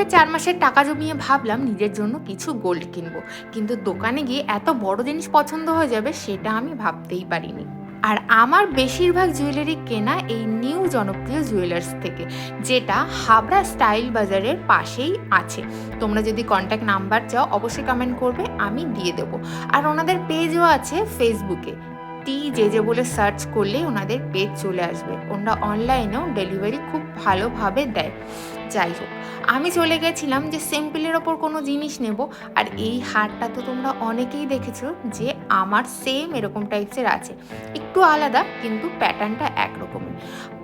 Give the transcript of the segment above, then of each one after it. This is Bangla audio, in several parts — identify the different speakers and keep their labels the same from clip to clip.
Speaker 1: শখে চার মাসের টাকা জমিয়ে ভাবলাম নিজের জন্য কিছু গোল্ড কিনবো। কিন্তু দোকানে গিয়ে এত বড় জিনিস পছন্দ হয়ে যাবে সেটা আমি ভাবতেই পারিনি। আর আমার বেশিরভাগ জুয়েলারি কেনা এই নিউ জনপ্রিয় জুয়েলার্স থেকে, যেটা হাবড়া স্টাইল বাজারের পাশেই আছে। তোমরা যদি কন্ট্যাক্ট নাম্বার চাও, অবশ্যই কমেন্ট করবে, আমি দিয়ে দেবো। আর ওনাদের পেজও আছে ফেসবুকে টি যে যে বলে সার্চ করলে ওনাদের পেজ চলে আসবে। ওনারা অনলাইনেও ডেলিভারি খুব ভালোভাবে দেয়। যাই হোক, আমি চলে গেছিলাম যে সিম্পলের ওপর কোনো জিনিস নেব। আর এই হারটা তো তোমরা অনেকেই দেখেছ যে আমার সেম এরকম টাইপসের আছে। একটু আলাদা, কিন্তু প্যাটার্নটা একরকমের।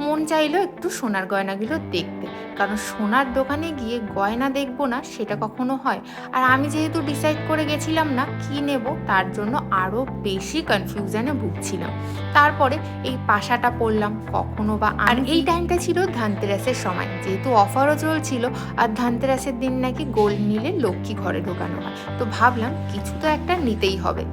Speaker 1: মন চাইলো একটু সোনার গয়নাগুলো দেখতে। কারণ সোনার দোকানে গিয়ে গয়না দেখব না, সেটা কখনো হয়। আর আমি যেহেতু ডিসাইড করে গেছিলাম না কি নেব, তার জন্য আরও বেশি কনফিউশনে ভুগছিলাম। তারপরে এই পাশাটা পরলাম, কখনো বা আর এই টাইমটা ছিল ধানতেরাসের সময়। যেহেতু অফারও চলছিল, আর ধানতেরাসের দিন নাকি গোল্ড নিলে লক্ষ্মী ঘরে ঢোকানো হয়। তো ভাবলাম কিছু তো একটা নিতেই হবে।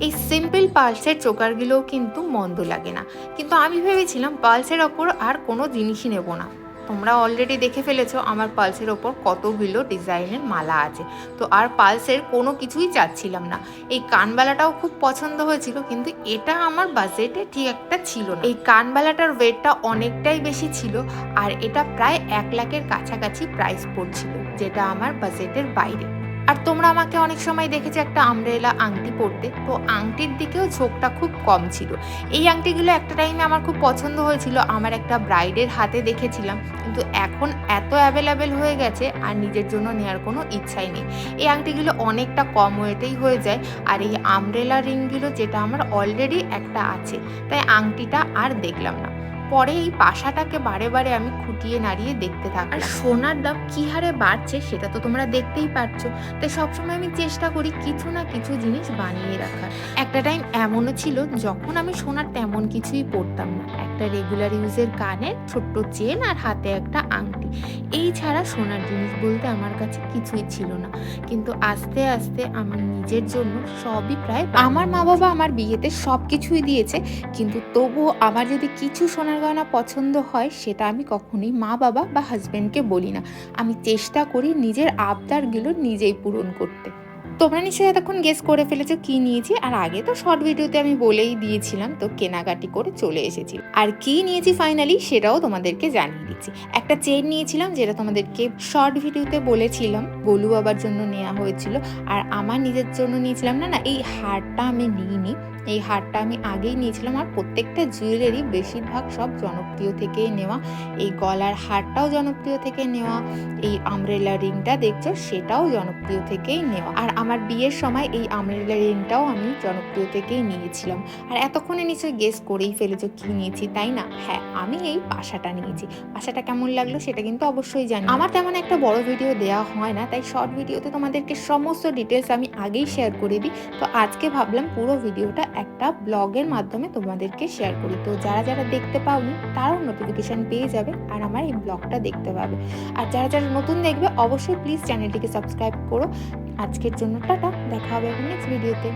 Speaker 1: এই সিম্পল পালসের চোকারগুলোও কিন্তু মন্দ লাগে না। কিন্তু আমি ভেবেছিলাম পালসের ওপর আর কোনো জিনিসই নেব না। তোমরা অলরেডি দেখে ফেলেছো আমার পালসের ওপর কতগুলো ডিজাইনের মালা আছে। তো আর পালসের কোনো কিছুই চাচ্ছিলাম না। এই কানবালাটাও খুব পছন্দ হয়েছিল, কিন্তু এটা আমার বাজেটে ঠিক একটা ছিল না। এই কানবালাটার ওয়েটটা অনেকটাই বেশি ছিল, আর এটা প্রায় এক লাখের কাছাকাছি প্রাইস পড়ছিল, যেটা আমার বাজেটের বাইরে। আর তোমরা আমাকে অনেক সময় দেখেছ একটা আমরেলা আংটি পরতে। তো আংটির দিকেও ঝোঁকটা খুব কম ছিল। এই আংটিগুলো একটা টাইমে আমার খুব পছন্দ হয়েছিল। আমার একটা ব্রাইডের হাতে দেখেছিলাম। কিন্তু এখন এত অ্যাভেলেবেল হয়ে গেছে আর নিজের জন্য নেওয়ার কোনো ইচ্ছাই নেই। এই আংটিগুলো অনেকটা কম ওয়েটেই হয়ে যায় আর এই আমরেলা রিংগুলো যেটা আমার অলরেডি একটা আছে। তাই আংটিটা আর দেখলাম না। পরে এই পাশাটাকে বারে বারে আমি খুঁটিয়ে নাড়িয়ে দেখতে থাকি আর সোনার দাম কী হারে বাড়ছে সেটা তো তোমরা দেখতেই পাচ্ছ তাই সবসময় আমি চেষ্টা করি কিছু না কিছু জিনিস বানিয়ে রাখার। একটা টাইম এমনও ছিল, যখন আমি সোনার তেমন কিছুই পড়তাম না। একটা রেগুলার ইউজের কানের ছোট্ট চেন আর হাতে একটা আংটি। এই ছাড়া সোনার জিনিস বলতে আমার কাছে কিছুই ছিল না। কিন্তু আস্তে আস্তে আমার নিজের জন্য সবই প্রায় আমার মা বাবা আমার বিয়েতে সব কিছুই দিয়েছে কিন্তু তবুও আমার যদি কিছু সোনার গয়না পছন্দ হয় সেটা আমি কখনোই মা বাবা বা হাজব্যান্ডকে বলি না। আমি চেষ্টা করি নিজের আবদারগুলো নিজেই পূরণ করতে। তোমরা নিশ্চয়ই এতক্ষণ গেস করে ফেলেছো কি নিয়েছি, আর আগে তো শর্ট ভিডিওতে আমি বলেই দিয়েছিলাম, তো কেনাকাটি করে চলে এসেছি। আর কি নিয়েছি ফাইনালি সেটাও তোমাদেরকে জানিয়ে দিচ্ছি। একটা চেন নিয়েছিলাম যেটা তোমাদেরকে শর্ট ভিডিওতে বলেছিলাম গোলু বাবার জন্য নেওয়া হয়েছিল, আর আমার নিজের জন্য নিয়েছিলাম, না না, এই হারটা আমি নিইনি। এই হারটা আমি আগেই নিয়েছিলাম আর প্রত্যেকটা জুয়েলারি বেশিরভাগ সব জনপ্রিয় থেকেই নেওয়া। এই গলার হারটাও জনপ্রিয় থেকে নেওয়া। এই আমরেলা রিংটা দেখছ, সেটাও জনপ্রিয় থেকেই নেওয়া। আর আমার বিয়ের সময় এই আমরেলা রিংটাও আমি জনপ্রিয় থেকেই নিয়েছিলাম। আর এতক্ষণে নিশ্চয়ই গেস করেই ফেলেছো কি নিয়েছি, তাই না? হ্যাঁ আমি এই পাশাটা নিয়েছি। পাশাটা কেমন লাগল সেটা কিন্তু অবশ্যই জানি আমার তেমন একটা বড় ভিডিও দেওয়া হয় না, তাই শর্ট ভিডিওতে তোমাদেরকে সমস্ত ডিটেলস আমি আগেই শেয়ার করে দিই। তো আজকে ভাবলাম পুরো ভিডিওটা একটা ব্লগের মাধ্যমে তোমাদেরকে শেয়ার করি। তো যারা যারা দেখতে পাওনি, তারাও নোটিফিকেশান পেয়ে যাবে আর আমার এই ব্লগটা দেখতে পাবে। আর যারা যারা নতুন দেখবে, অবশ্যই প্লিজ চ্যানেলটিকে সাবস্ক্রাইব করো। আজকের জন্য টাটা, দেখা হবে নেক্সট ভিডিওতে